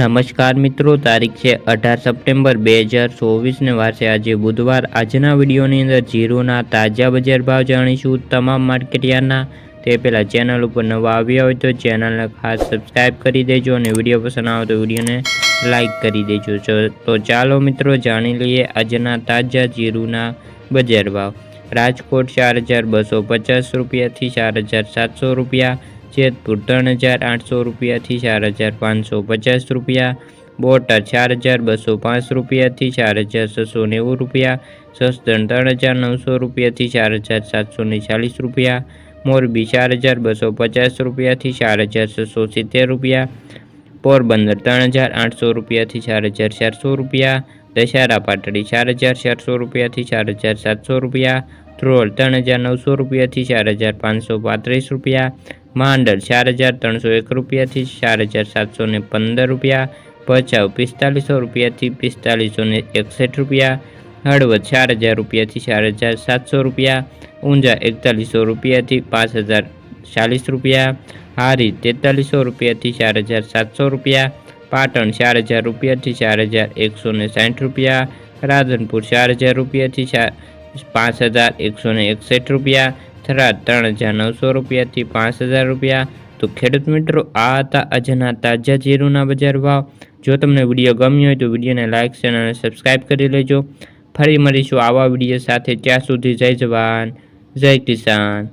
નમસ્કાર મિત્રો, તારીખ છે અઢાર સપ્ટેમ્બર બે હજાર ચોવીસને વારસે આજે બુધવાર. આજના વિડીયોની અંદર જીરુના તાજા બજાર ભાવ જાણીશું. તમામ માર્કેટયાર્ડના તે પહેલાં ચેનલ ઉપર નવા આવ્યા હોય તો ચેનલને ખાસ સબસ્ક્રાઈબ કરી દેજો અને વીડિયો પસંદ આવે તો વિડીયોને લાઇક કરી દેજો. તો ચાલો મિત્રો જાણી લઈએ આજના તાજા જીરુના બજાર ભાવ. રાજકોટ ચાર હજાર બસો પચાસ રૂપિયાથી ચાર હજાર સાતસો રૂપિયા. જેતપુર ત્રણ હજાર આઠસો રૂપિયાથી ચાર હજાર પાંચસો પચાસ રૂપિયા બોટાદ ચાર હજાર બસો પાંચ રૂપિયાથી ચાર હજાર છસો નેવું રૂપિયા સસદણ ત્રણ હજાર નવસો રૂપિયાથી ચાર હજાર સાતસો ને ચાલીસ રૂપિયા મોરબી ચાર હજાર બસો પચાસ રૂપિયાથી ચાર હજાર છસો સિત્તેર રૂપિયા પોરબંદર ત્રણ હજાર આઠસો રૂપિયાથી ચાર હજાર ચારસો રૂપિયા દશેરા પાટડી ચાર હજાર ચારસો રૂપિયાથી ચાર હજાર સાતસો રૂપિયા ધ્રોલ ત્રણ હજાર નવસો રૂપિયાથી ચાર હજાર પાંચસો પાંત્રીસ રૂપિયા માંડલ ચાર હજાર ત્રણસો એક રૂપિયાથી ચાર હજાર સાતસો ને પંદર રૂપિયા ભચાઉ પિસ્તાલીસો રૂપિયાથી પિસ્તાલીસો ને એકસઠ રૂપિયા હળવદ ચાર હજાર રૂપિયાથી ચાર હજાર સાતસો રૂપિયા ઊંઝા એકતાલીસો રૂપિયાથી પાંચ હજાર ચાલીસ રૂપિયા હારી તેતાલીસો રૂપિયાથી ચાર હજાર સાતસો રૂપિયા પાટણ ચાર હજાર રૂપિયાથી ચાર હજાર એકસો ને સાઠ રૂપિયા રાધનપુર ચાર હજાર રૂપિયાથી ચાર પાંચ હજાર એકસો ને એકસઠ રૂપિયા થરાદ ત્રણ હજાર નવસો રૂપિયાથી પાંચ હજાર રૂપિયા. તો ખેડૂત મિત્રો, આ હતા આજના તાજા જીરુના બજાર ભાવ. જો તમને વીડિયો ગમ્યો હોય તો વિડીયોને લાઇક શેર અને સબસ્ક્રાઈબ કરી લેજો. ફરી મળીશું આવા વીડિયો સાથે. ત્યાં સુધી જય જવાન, જય કિસાન.